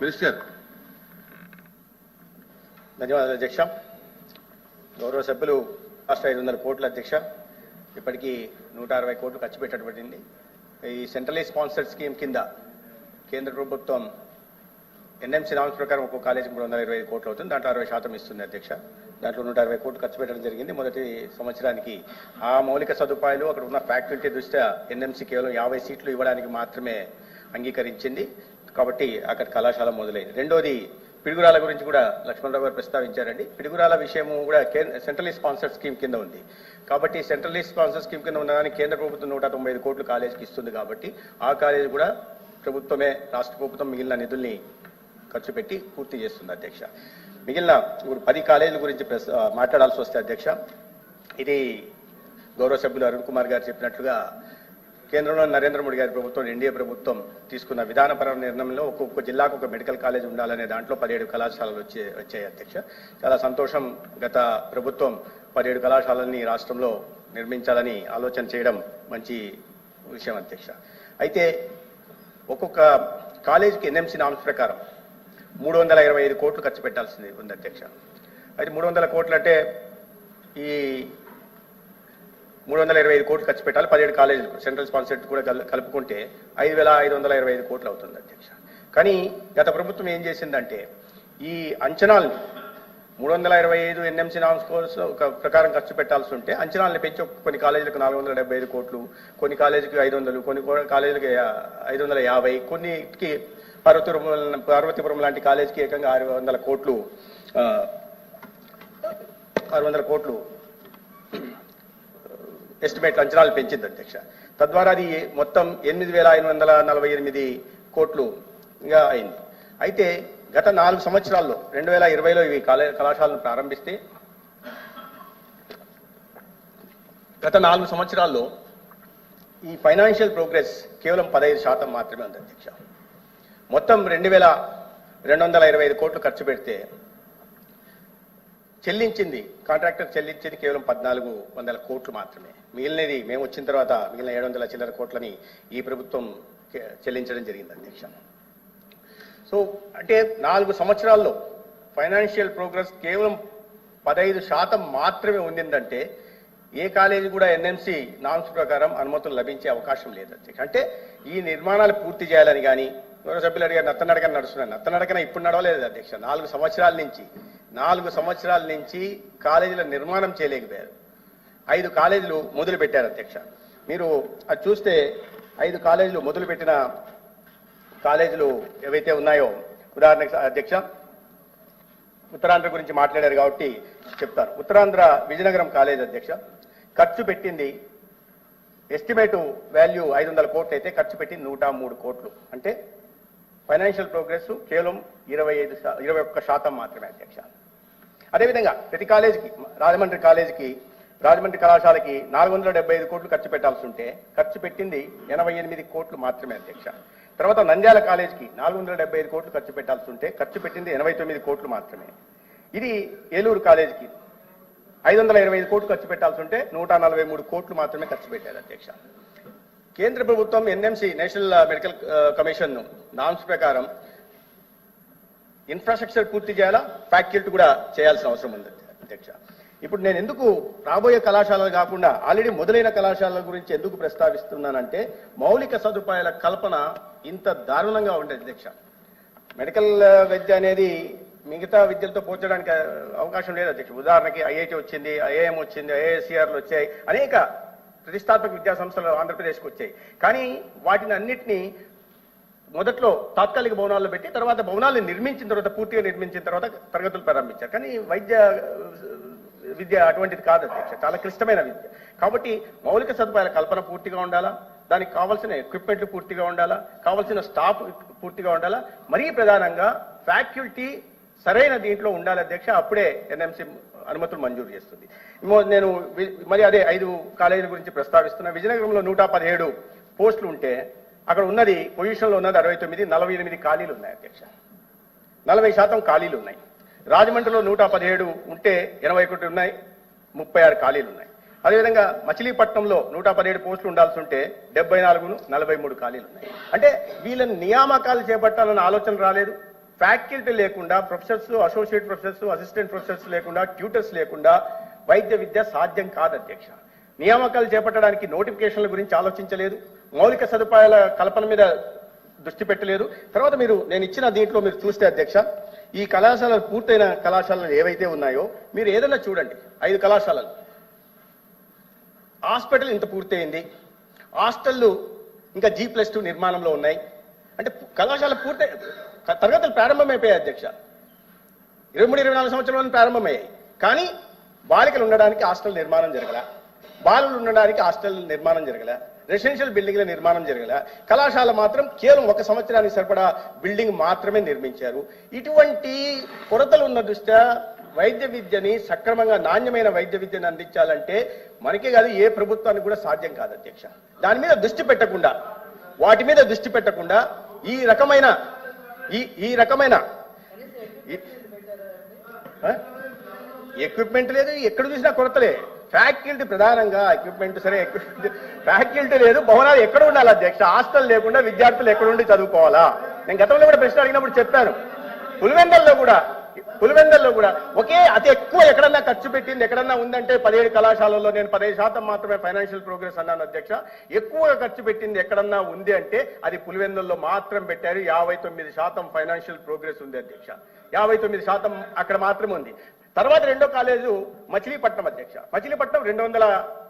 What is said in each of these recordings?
Minister ధన్యవాదాలు అధ్యక్ష. గౌరవ సభ్యులు రాష్ట్ర ఐదు వందల కోట్ల అధ్యక్ష. ఇప్పటికీ నూట అరవై కోట్లు ఖర్చు పెట్టబడింది. ఈ సెంట్రలీ స్పాన్సర్డ్ స్కీమ్ కింద కేంద్ర ప్రభుత్వం ఎన్ఎంసీ నామ్స్ ప్రకారం ఒక్కో కాలేజీ మూడు వందల ఇరవై ఐదు కోట్లు అవుతుంది. దాంట్లో అరవై శాతం ఇస్తుంది అధ్యక్ష. దాంట్లో నూట అరవై కోట్లు ఖర్చు పెట్టడం జరిగింది. మొదటి సంవత్సరానికి ఆ మౌలిక సదుపాయాలు అక్కడ ఉన్న ఫ్యాకల్టీ దృష్ట్యా ఎన్ఎంసీ కేవలం యాభై సీట్లు ఇవ్వడానికి మాత్రమే అంగీకరించింది. కాబట్టి అక్కడ కళాశాల మొదలైంది. రెండోది పిడుగురాల గురించి కూడా లక్ష్మణరావు గారు ప్రస్తావించారండి. పిడుగురాల విషయము కూడా సెంట్రలీ స్పాన్సర్ స్కీమ్ కింద ఉంది. కాబట్టి సెంట్రలీ స్పాన్సర్ స్కీమ్ కింద ఉన్నదాన్ని కేంద్ర ప్రభుత్వం నూట తొంభై ఐదు కోట్లు కాలేజీకి ఇస్తుంది కాబట్టి ఆ కాలేజీ కూడా ప్రభుత్వమే రాష్ట్ర ప్రభుత్వం మిగిలిన నిధుల్ని ఖర్చు పెట్టి పూర్తి చేస్తుంది అధ్యక్ష. మిగిలిన ఇప్పుడు పది కాలేజీల గురించి మాట్లాడాల్సి వస్తే అధ్యక్ష ఇది గౌరవ సభ్యులు అరుణ్ కుమార్ గారు చెప్పినట్లుగా కేంద్రంలో నరేంద్ర మోడీ గారి ప్రభుత్వం ఎన్డీఏ ప్రభుత్వం తీసుకున్న విధానపరమైన నిర్ణయంలో ఒక్కొక్క జిల్లాకు ఒక మెడికల్ కాలేజ్ ఉండాలనే దాంట్లో పదిహేడు కళాశాలలు వచ్చే వచ్చాయి అధ్యక్ష. చాలా సంతోషం గత ప్రభుత్వం పదిహేడు కళాశాలల్ని రాష్ట్రంలో నిర్మించాలని ఆలోచన చేయడం మంచి విషయం అధ్యక్ష. అయితే ఒక్కొక్క కాలేజీకి ఎన్ఎంసీ నామ్స్ ప్రకారం మూడు వందల ఇరవై ఐదు కోట్లు ఖర్చు పెట్టాల్సింది ఉంది అధ్యక్ష. అయితే మూడు వందల కోట్లు అంటే ఈ మూడు వందల ఇరవై ఐదు కోట్లు ఖర్చు పెట్టాలి. పదిహేడు కాలేజీలు సెంట్రల్ స్పాన్సర్డ్ కూడా కలుపుకుంటే ఐదు వేల ఐదు వందల ఇరవై ఐదు కోట్లు అవుతుంది అధ్యక్ష. కానీ గత ప్రభుత్వం ఏం చేసిందంటే ఈ అంచనాలను మూడు వందల ఇరవై ఐదు ఎన్ఎంసీ నామ్స్ కోర్సు ఒక ప్రకారం ఖర్చు పెట్టాల్సి ఉంటే అంచనాలను పెంచి కొన్ని కాలేజీలకు నాలుగు వందల డెబ్బై ఐదు కోట్లు కొన్ని కాలేజీకి ఐదు వందలు కొన్ని కో- కాలేజీలకి ఐదు వందల యాభై కొన్నికి పార్వతీపురం పార్వతీపురం లాంటి కాలేజీకి ఏకంగా ఆరు వందల కోట్లు ఆరు వందల కోట్లు ఎస్టిమేట్ అంచనాలు పెంచింది అధ్యక్ష. తద్వారా అది మొత్తం ఎనిమిది వేల ఐదు వందల నలభై ఎనిమిది కోట్లుగా అయింది. అయితే గత నాలుగు సంవత్సరాల్లో రెండు వేల ఇరవైలో ఇవి కళాశాలను ప్రారంభిస్తే గత నాలుగు సంవత్సరాల్లో ఈ ఫైనాన్షియల్ ప్రోగ్రెస్ కేవలం పదహైదు శాతం మాత్రమే ఉంది అధ్యక్ష. మొత్తం రెండు వేల రెండు వందల ఇరవై ఐదు కోట్లు ఖర్చు పెడితే చెల్లించింది. కాంట్రాక్టర్ చెల్లించింది కేవలం పద్నాలుగు వందల కోట్లు మాత్రమే. మిగిలినది మేము వచ్చిన తర్వాత మిగిలిన ఏడు వందల చిల్లర కోట్లని ఈ ప్రభుత్వం చెల్లించడం జరిగింది అధ్యక్ష. సో అంటే నాలుగు సంవత్సరాల్లో ఫైనాన్షియల్ ప్రోగ్రెస్ కేవలం పదహైదు శాతం మాత్రమే ఉండిందంటే ఏ కాలేజీ కూడా ఎన్ఎంసి నామ్స్ ప్రకారం అనుమతులు లభించే అవకాశం లేదు అధ్యక్ష. అంటే ఈ నిర్మాణాలు పూర్తి చేయాలని కానీ గౌరవ సభ్యులు అడిగారు నత్తనడకన నడుస్తున్నాను. నత్తనడకన ఇప్పుడు నడవలేదు అధ్యక్ష. నాలుగు సంవత్సరాల నుంచి నాలుగు సంవత్సరాల నుంచి కాలేజీల నిర్మాణం చేయలేకపోయారు. ఐదు కాలేజీలు మొదలు పెట్టారు అధ్యక్ష. మీరు అది చూస్తే ఐదు కాలేజీలు మొదలు పెట్టిన కాలేజీలు ఏవైతే ఉన్నాయో ఉదాహరణకు అధ్యక్ష ఉత్తరాంధ్ర గురించి మాట్లాడారు కాబట్టి చెప్తారు ఉత్తరాంధ్ర విజయనగరం కాలేజ్ అధ్యక్ష ఖర్చు పెట్టింది ఎస్టిమేట్ వాల్యూ ఐదు వందల కోట్లు అయితే ఖర్చు పెట్టింది నూట మూడు కోట్లు. అంటే ఫైనాన్షియల్ ప్రోగ్రెస్ కేవలం ఇరవై ఐదు శా- ఇరవై ఒక్క శాతం మాత్రమే అధ్యక్ష. అదేవిధంగా ప్రతి కాలేజీకి రాజమండ్రి కాలేజీకి రాజమండ్రి కళాశాలకి నాలుగు వందల డెబ్బై ఐదు కోట్లు ఖర్చు పెట్టాల్సి ఉంటే ఖర్చు పెట్టింది ఎనభై ఎనిమిది కోట్లు మాత్రమే అధ్యక్ష. తర్వాత నంద్యాల కాలేజీకి నాలుగు వందల డెబ్బై ఐదు కోట్లు ఖర్చు పెట్టాల్సి ఉంటే ఖర్చు పెట్టింది ఎనభై తొమ్మిది కోట్లు మాత్రమే. ఇది ఏలూరు కాలేజీకి ఐదు వందల ఇరవై ఐదు కోట్లు ఖర్చు పెట్టాల్సి ఉంటే నూట నలభై మూడు కోట్లు మాత్రమే ఖర్చు పెట్టారు అధ్యక్ష. కేంద్ర ప్రభుత్వం NMC national uh, medical uh, commission norms ప్రకారం ఇన్ఫ్రాస్ట్రక్చర్ పూర్తి చేయాలా? ఫ్యాకల్టీ కూడా చేయాల్సిన అవసరం ఉంది అధ్యక్ష. ఇప్పుడు నేను ఎందుకు రాబోయే కళాశాలలు కాకుండా ఆల్రెడీ మొదలైన కళాశాలల గురించి ఎందుకు ప్రస్తావిస్తున్నానంటే మౌలిక సదుపాయాల కల్పన ఇంత దారుణంగా ఉండేది అధ్యక్ష. మెడికల్ uh, విద్య అనేది మిగతా విద్యలతో పోల్చడానికి అవకాశం లేదు అధ్యక్ష. ఉదాహరణకి ఐఐటి వచ్చింది ఐఐఎం వచ్చింది ఐఏఎస్సిఆర్లు వచ్చాయి అనేక ప్రతిష్టాత్మక విద్యా సంస్థలు ఆంధ్రప్రదేశ్కి వచ్చాయి. కానీ వాటిని అన్నిటినీ మొదట్లో తాత్కాలిక భవనాల్లో పెట్టి తర్వాత భవనాలను నిర్మించిన తర్వాత పూర్తిగా నిర్మించిన తర్వాత తరగతులు ప్రారంభించారు. కానీ వైద్య విద్య అటువంటిది కాదు అధ్యక్ష. చాలా క్లిష్టమైన విద్య. కాబట్టి మౌలిక సదుపాయాల కల్పన పూర్తిగా ఉండాలా? దానికి కావాల్సిన ఎక్విప్మెంట్లు పూర్తిగా ఉండాలా? కావాల్సిన స్టాఫ్ పూర్తిగా ఉండాలా? మరీ ప్రధానంగా ఫ్యాకల్టీ సరైన దీంట్లో ఉండాలి అధ్యక్ష అప్పుడే ఎన్ఎంసి అనుమతులు మంజూరు చేస్తుంది. నేను మరి అదే ఐదు కాలేజీల గురించి ప్రస్తావిస్తున్నా. విజయనగరంలో నూట పదిహేడు పోస్టులు ఉంటే అక్కడ ఉన్నది పొజిషన్లో ఉన్నది అరవై తొమ్మిది నలభై ఎనిమిది ఖాళీలు ఉన్నాయి అధ్యక్ష. నలభై శాతం ఖాళీలు ఉన్నాయి. రాజమండ్రిలో నూట పదిహేడు ఉంటే ఎనభై ఒకటి ఉన్నాయి ముప్పై ఆరు ఖాళీలు ఉన్నాయి. అదేవిధంగా మచిలీపట్నంలో నూట పదిహేడు పోస్టులు ఉండాల్సి ఉంటే డెబ్బై నాలుగును నలభై మూడు ఖాళీలు ఉన్నాయి. అంటే వీళ్ళని నియామకాలు చేపట్టాలన్న ఆలోచన రాలేదు. ఫ్యాకల్టీ లేకుండా professors associate professors assistant professors లేకుండా ట్యూటర్స్ లేకుండా వైద్య విద్య సాధ్యం కాదు అధ్యక్ష. నియామకాలు చేపట్టడానికి నోటిఫికేషన్ల గురించి ఆలోచించలేదు. మౌలిక సదుపాయాల కల్పన మీద దృష్టి పెట్టలేదు. తర్వాత మీరు నేను ఇచ్చిన దీంట్లో మీరు చూస్తే అధ్యక్ష ఈ కళాశాలలు పూర్తయిన కళాశాలలు ఏవైతే ఉన్నాయో మీరు ఏదైనా చూడండి. ఐదు కళాశాలలు. హాస్పిటల్ ఇంత పూర్తయింది. హాస్టళ్ళు ఇంకా జీ ప్లస్ టూ నిర్మాణంలో ఉన్నాయి. అంటే కళాశాల పూర్తయి తరగతులు ప్రారంభమైపోయాయి అధ్యక్ష. ఇరవై మూడు ఇరవై నాలుగు సంవత్సరాలు ప్రారంభమయ్యాయి. కానీ బాలికలు ఉండడానికి హాస్టల్ నిర్మాణం జరగల బాలులు ఉండడానికి హాస్టల్ నిర్మాణం జరగల రెసిడెన్షియల్ బిల్డింగ్ల నిర్మాణం జరగల కళాశాల మాత్రం కేవలం ఒక సంవత్సరానికి సరిపడా బిల్డింగ్ మాత్రమే నిర్మించారు. ఇటువంటి కొరతలు ఉన్న దృష్ట్యా వైద్య విద్యని సక్రమంగా నాణ్యమైన వైద్య విద్యను అందించాలంటే మనకే కాదు ఏ ప్రభుత్వానికి కూడా సాధ్యం కాదు అధ్యక్ష. దాని మీద దృష్టి పెట్టకుండా వాటి మీద దృష్టి పెట్టకుండా ఈ రకమైన ఈ ఈ రకమైన. ఎక్విప్మెంట్ లేదు ఎక్కడ చూసినా కొరతలే ఫ్యాకల్టీ ప్రధానంగా ఎక్విప్మెంట్ సరే ఎక్విప్మెంట్ ఫ్యాకల్టీ లేదు భవనాలు ఎక్కడ ఉండాలి అధ్యక్ష? హాస్టల్ లేకుండా విద్యార్థులు ఎక్కడ ఉండి చదువుకోవాలా? నేను గతంలో కూడా ప్రశ్న అడిగినప్పుడు చెప్పాను. పులివెందల్లో కూడా పులివెందల్లో కూడా ఒకే అతి ఎక్కువ ఎక్కడన్నా ఖర్చు పెట్టింది ఎక్కడన్నా ఉందంటే పదిహేడు కళాశాలల్లో నేను పదిహేను శాతం మాత్రమే ఫైనాన్షియల్ ప్రోగ్రెస్ అన్నాను అధ్యక్ష. ఎక్కువగా ఖర్చు పెట్టింది ఎక్కడన్నా ఉంది అంటే అది పులివెందుల్లో మాత్రం పెట్టారు. యాభై తొమ్మిది శాతం ఫైనాన్షియల్ ప్రోగ్రెస్ ఉంది అధ్యక్ష. యాభై తొమ్మిది శాతం అక్కడ మాత్రమే ఉంది. తర్వాత రెండో కాలేజు మచిలీపట్నం అధ్యక్ష. మచిలీపట్నం రెండు వందల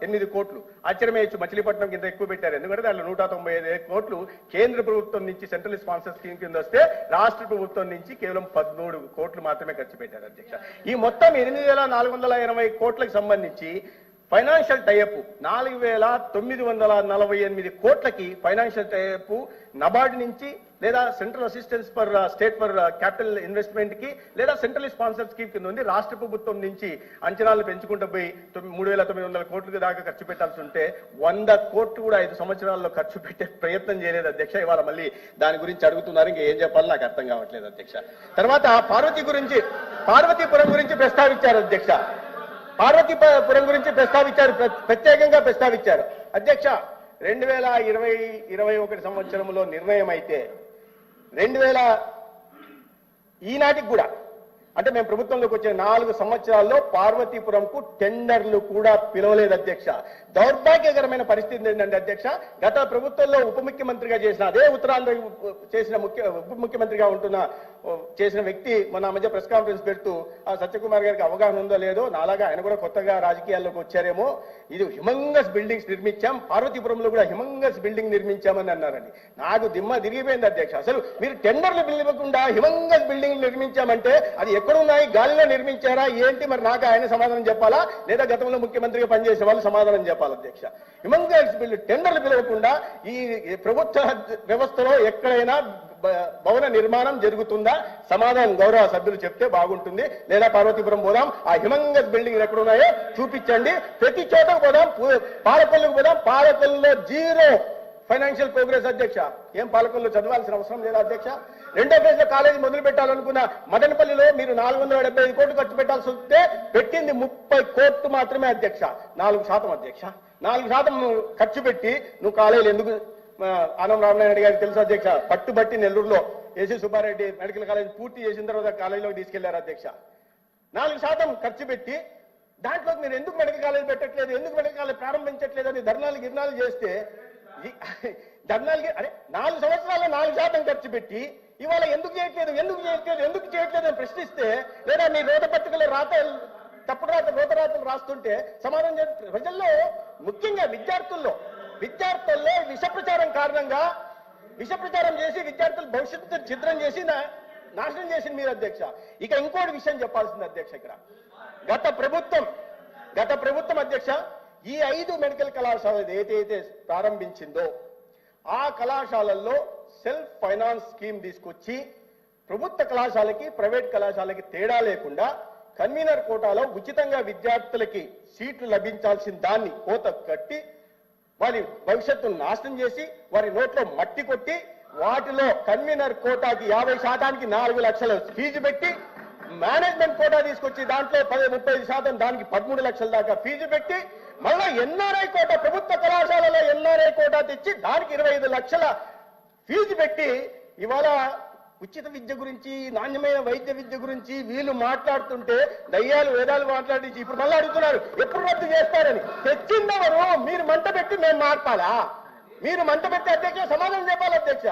ఎనిమిది కోట్లు. ఆశ్చర్యమేయచ్చు మచిలీపట్నం కింద ఎక్కువ పెట్టారు. ఎందుకంటే దాంట్లో నూట తొంభై ఐదు కోట్లు కేంద్ర ప్రభుత్వం నుంచి సెంట్రల్ స్పాన్సర్ స్కీమ్ కింద వస్తే రాష్ట్ర ప్రభుత్వం నుంచి కేవలం పదమూడు కోట్లు మాత్రమే ఖర్చు పెట్టారు అధ్యక్ష. ఈ మొత్తం ఎనిమిది వేల నాలుగు వందల ఎనభై కోట్లకు సంబంధించి ఫైనాన్షియల్ టైఅప్ నాలుగు వేల తొమ్మిది వందల నలభై ఎనిమిది కోట్లకి ఫైనాన్షియల్ టైఅప్ నబార్డ్ నుంచి లేదా central assistance for state for capital ఇన్వెస్ట్మెంట్కి లేదా సెంట్రల్ స్పాన్సర్ స్కీమ్ కింద ఉంది. రాష్ట్ర ప్రభుత్వం నుంచి అంచనాలు పెంచుకుంటూ పోయి తొమ్మిది- మూడు వేల తొమ్మిది వందల కోట్ల దాకా ఖర్చు పెట్టాల్సి ఉంటే వంద కోట్లు కూడా ఐదు సంవత్సరాల్లో ఖర్చు పెట్టే ప్రయత్నం చేయలేదు అధ్యక్ష. ఇవాళ మళ్ళీ దాని గురించి అడుగుతున్నారు. ఇంకా ఏం చెప్పాలో నాకు అర్థం కావట్లేదు అధ్యక్ష. తర్వాత పార్వతి గురించి పార్వతీపురం గురించి ప్రస్తావించారు అధ్యక్ష. పార్వతీపురం గురించి ప్రస్తావించారు. ప్ర- ప్రత్యేకంగా ప్రస్తావించారు. అధ్యక్ష రెండు వేల ఇరవై ఇరవై ఒకటి సంవత్సరంలో నిర్ణయం అయితే రెండు వేల ఈనాటికి కూడా అంటే మేము ప్రభుత్వంలోకి వచ్చే నాలుగు సంవత్సరాల్లో పార్వతీపురంకు టెండర్లు కూడా పిలవలేదు అధ్యక్ష. దౌర్భాగ్యకరమైన పరిస్థితి ఏంటంటే అధ్యక్ష గత ప్రభుత్వంలో ఉప ముఖ్యమంత్రిగా చేసిన అదే ఉత్తరాంధ్ర చేసిన ముఖ్య ఉప ముఖ్యమంత్రిగా ఉంటున్న చేసిన వ్యక్తి మొన్న మధ్య ప్రెస్ కాన్ఫరెన్స్ పెడుతూ ఆ సత్యకుమార్ గారికి అవగాహన ఉందో లేదో నాలాగా ఆయన కూడా కొత్తగా రాజకీయాల్లోకి వచ్చారేమో ఇది హిమంగస్ బిల్డింగ్స్ నిర్మించాం పార్వతీపురంలో కూడా హిమంగస్ బిల్డింగ్ నిర్మించామని అన్నారండి. నాకు దిమ్మ తిరిగిపోయింది అధ్యక్ష. అసలు మీరు టెండర్లు పిలవకుండా హిమంగస్ బిల్డింగ్ నిర్మించామంటే అది ఎక్కడున్నాయి? గాలిలో నిర్మించారా? ఏంటి? మరి నాకు ఆయన సమాధానం చెప్పాలా? లేదా గతంలో ముఖ్యమంత్రిగా పనిచేసే వాళ్ళు సమాధానం చెప్పాలి అధ్యక్ష? హిమంగస్ బిల్లు టెండర్లు పిలవకుండా ఈ ప్రభుత్వ వ్యవస్థలో ఎక్కడైనా భవన నిర్మాణం జరుగుతుందా? సమాధానం గౌరవ సభ్యులు చెప్తే బాగుంటుంది. లేదా పార్వతీపురం పోదాం. ఆ హిమంగస్ బిల్డింగ్ ఎక్కడ ఉన్నాయో చూపించండి. ప్రతి చోటకు పోదాం. పాలకొల్లుకు పోదాం. పాలకొల్లులో జీరో ఫైనాన్షియల్ ప్రోగ్రెస్ అధ్యక్ష. ఏం పాలకొల్లు చదవాల్సిన అవసరం లేదా అధ్యక్ష? రెండో ఫేజ్లో కాలేజీ మొదలు పెట్టాలనుకున్న మదనపల్లిలో మీరు నాలుగు వందల డెబ్బై ఐదు కోట్లు ఖర్చు పెట్టాల్సి వస్తే పెట్టింది ముప్పై కోట్లు మాత్రమే అధ్యక్ష. నాలుగు శాతం అధ్యక్ష. నాలుగు శాతం ఖర్చు పెట్టి నువ్వు కాలేజీలు ఎందుకు ఆనం రామనాయుడు గారికి తెలుసు అధ్యక్ష. పట్టుబట్టి నెల్లూరులో ఏసీ సుబ్బారెడ్డి మెడికల్ కాలేజ్ పూర్తి చేసిన తర్వాత కాలేజీలోకి తీసుకెళ్ళారు అధ్యక్ష. నాలుగు శాతం ఖర్చు పెట్టి దాంట్లో మీరు ఎందుకు మెడికల్ కాలేజ్ పెట్టట్లేదు ఎందుకు మెడికల్ కాలేజ్ ప్రారంభించట్లేదు అని ధర్నాలు గిర్నాలు చేస్తే ఈ- ధర్నాలు అరే నాలుగు సంవత్సరాలు నాలుగు శాతం ఖర్చు పెట్టి ఇవాళ ఎందుకు చేయట్లేదు ఎందుకు చేయట్లేదు ఎందుకు చేయట్లేదు అని ప్రశ్నిస్తే లేదా మీ రోత పత్రికలు రాత తప్పుడు రాత రోత రాతలు రాస్తుంటే సమాధానం చెప్ప- ప్రజల్లో ముఖ్యంగా విద్యార్థుల్లో విద్యార్థుల్లో విష ప్రచారం కారణంగా విష ప్రచారం చేసి విద్యార్థులు భవిష్యత్తు చిత్రం చేసి నాశనం చేసింది మీరు అధ్యక్ష. ఇక ఇంకోటి విషయం చెప్పాల్సింది అధ్యక్ష ఇక్కడ. గత ప్రభుత్వం గత ప్రభుత్వం అధ్యక్ష ఈ ఐదు మెడికల్ కళాశాలలు ఏదైతే ప్రారంభించిందో ఆ కళాశాలల్లో సెల్ఫ్ ఫైనాన్స్ స్కీమ్ తీసుకొచ్చి ప్రభుత్వ కళాశాలకి ప్రైవేట్ కళాశాలకి తేడా లేకుండా కన్వీనర్ కోటాలో ఉచితంగా విద్యార్థులకి సీట్లు లభించాల్సిన దాన్ని కోత కట్టి వారి భవిష్యత్తును నాశనం చేసి వారి నోట్లో మట్టి కొట్టి వాటిలో కన్వీనర్ కోటాకి యాభై శాతానికి నాలుగు లక్షల ఫీజు పెట్టి మేనేజ్మెంట్ కోటా తీసుకొచ్చి దాంట్లో పది ముప్పై శాతం దానికి పదమూడు లక్షల దాకా ఫీజు పెట్టి మళ్ళా ఎన్ఆర్ఐ కోట ప్రభుత్వ కళాశాలలో ఎన్ఆర్ఐ కోటా తెచ్చి దానికి ఇరవై ఐదు లక్షల ఫీజు పెట్టి ఇవాళ ఉచిత విద్య గురించి నాణ్యమైన వైద్య విద్య గురించి వీళ్ళు మాట్లాడుతుంటే దయ్యాలు వేదాలు మాట్లాడించి ఇప్పుడు మళ్ళీ అడుగుతున్నారు ఎప్పుడు రద్దు చేస్తారని. తెచ్చిందెవరు? మీరు మంట పెట్టి మేము మార్పాలా? మీరు మంట పెట్టి అధ్యక్ష సమాధానం చెప్పాలి అధ్యక్ష.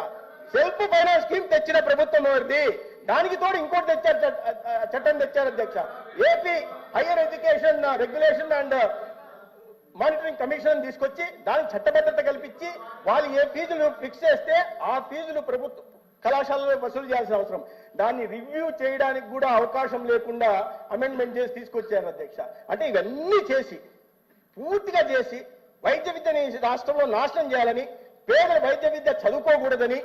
సెల్ఫ్ ఫైనాన్స్ స్కీమ్ తెచ్చిన ప్రభుత్వం ఎవరిది? దానికి తోడు ఇంకోటి తెచ్చారు చట్టం తెచ్చారు అధ్యక్ష. AP higher education regulation and monitoring commission తీసుకొచ్చి దానికి చట్టబద్ధత కల్పించి వాళ్ళు ఏ ఫీజులు ఫిక్స్ చేస్తే ఆ ఫీజులు ప్రభుత్వ కళాశాలలో వసూలు చేయాల్సిన అవసరం. దాన్ని రివ్యూ చేయడానికి కూడా అవకాశం లేకుండా అమెండ్మెంట్ చేసి తీసుకొచ్చారు అధ్యక్ష. అంటే ఇవన్నీ చేసి పూర్తిగా చేసి వైద్య విద్యని రాష్ట్రంలో నాశనం చేయాలని పేదల వైద్య విద్య చదువుకోకూడదని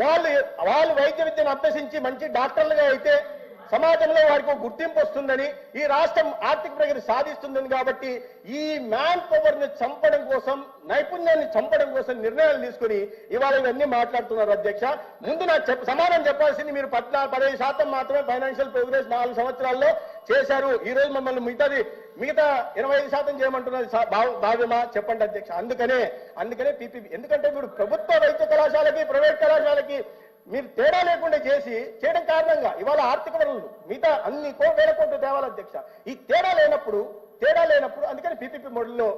వాళ్ళు వాళ్ళు వైద్య విద్యను అభ్యసించి మంచి డాక్టర్లుగా అయితే సమాజంలో వారికి గుర్తింపు వస్తుందని ఈ రాష్ట్రం ఆర్థిక ప్రగతి సాధిస్తుందని కాబట్టి ఈ మ్యాన్ పవర్ని చంపడం కోసం నైపుణ్యాన్ని చంపడం కోసం నిర్ణయాలు తీసుకుని ఇవాళ ఇవన్నీ మాట్లాడుతున్నారు అధ్యక్ష. ముందు నాకు చెప్ప సమాధానం చెప్పాల్సింది మీరు పద్నాలుగు పదహైదు శాతం మాత్రమే ఫైనాన్షియల్ ప్రోగ్రెస్ నాలుగు సంవత్సరాల్లో చేశారు. ఈ రోజు మమ్మల్ని మిగతాది మిగతా ఇరవై ఐదు శాతం చేయమంటున్నది భావ- భావ్యమా? చెప్పండి అధ్యక్ష. అందుకనే అందుకనే పీపీపీ ఎందుకంటే మీరు ప్రభుత్వ వైద్య కళాశాలకి ప్రైవేట్ కళాశాలకి మీరు తేడా లేకుండా చేసి చేయడం కారణంగా ఇవాళ ఆర్థిక వనరులు మిగతా అన్ని కో వేల కోట్లు తేవాలి అధ్యక్ష. ఈ తేడా లేనప్పుడు తేడా లేనప్పుడు అందుకని పీపీపీ మోడల్లో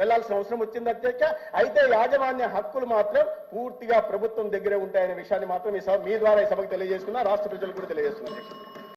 వెళ్ళాల్సిన అవసరం వచ్చింది అధ్యక్ష. అయితే యాజమాన్య హక్కులు మాత్రం పూర్తిగా ప్రభుత్వం దగ్గరే ఉంటాయనే విషయాన్ని మాత్రం ఈ సభ మీ ద్వారా ఈ సభకు తెలియజేసుకున్నా రాష్ట్ర ప్రజలు కూడా తెలియజేస్తున్నా అధ్యక్ష.